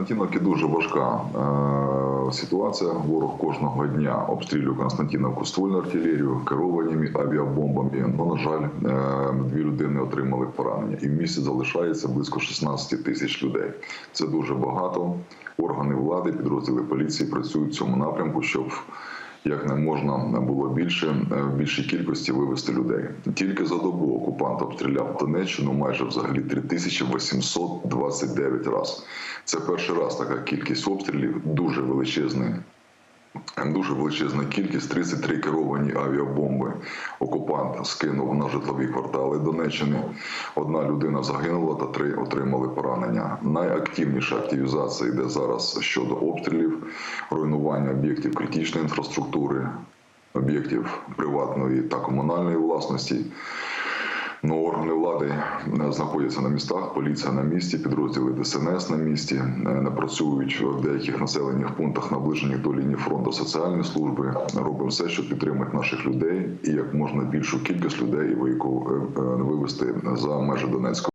Константиновки дуже важка е, ситуація. Ворог кожного дня обстрілює Константиновку ствольну артилерію, керованими авіабомбами. Ну, на жаль, е, дві людини отримали поранення, і в місті залишається близько 16 тисяч людей. Це дуже багато. Органи влади, підрозділи поліції працюють в цьому напрямку, щоб як не можна було більше е, в більшій кількості вивести людей. Тільки за добу окупант обстріляв Донеччину майже взагалі 3829 разів. Це перший раз така кількість обстрілів, дуже величезний. Дуже величезна кількість 33 керовані авіабомби. Окупант скинув на житлові квартали Донеччини. Одна людина загинула та три отримали поранення. Найактивніша активізація йде зараз щодо обстрілів, руйнування об'єктів критичної інфраструктури, об'єктів приватної та комунальної власності. Ну, органи влади е, знаходяться на містах, поліція на місці, підрозділи ДСНС на місці, е, не працюють в деяких населених пунктах, наближених до лінії фронту соціальні служби. Робимо все, щоб підтримати наших людей і як можна більшу кількість людей е, вивести за межі Донецької.